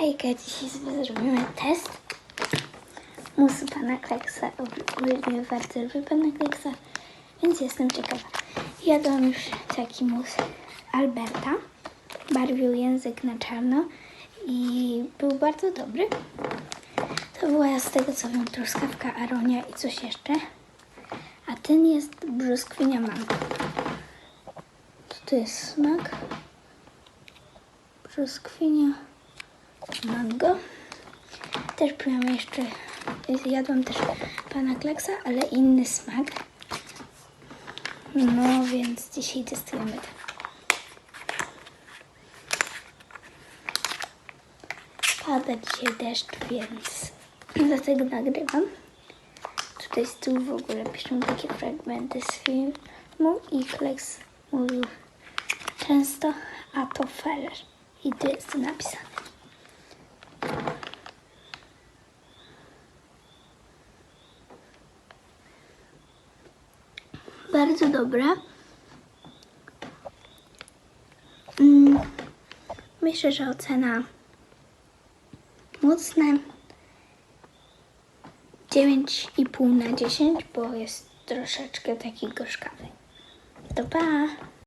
Hejka, dzisiaj sobie zrobimy test musu pana Kleksa. Ogólnie bardzo lubię pana Kleksa, więc jestem ciekawa. Jadłam już taki mus Alberta. Barwił język na czarno i był bardzo dobry. To była z tego co wiem truskawka aronia i coś jeszcze. A ten jest brzoskwinia mango. To jest smak? Brzoskwinia mango. Też piłam jeszcze, jadłam też pana Kleksa, ale inny smak. No więc dzisiaj testujemy ten. Pada dzisiaj deszcz, więc dlatego nagrywam. Tutaj z tyłu w ogóle piszą takie fragmenty z filmu i Kleks mówił często, a to Feller. I tu jest napisane. Bardzo dobre. Mm, myślę, że ocena mocne 9,5 na 10, bo jest troszeczkę taki gorzkawy. To pa!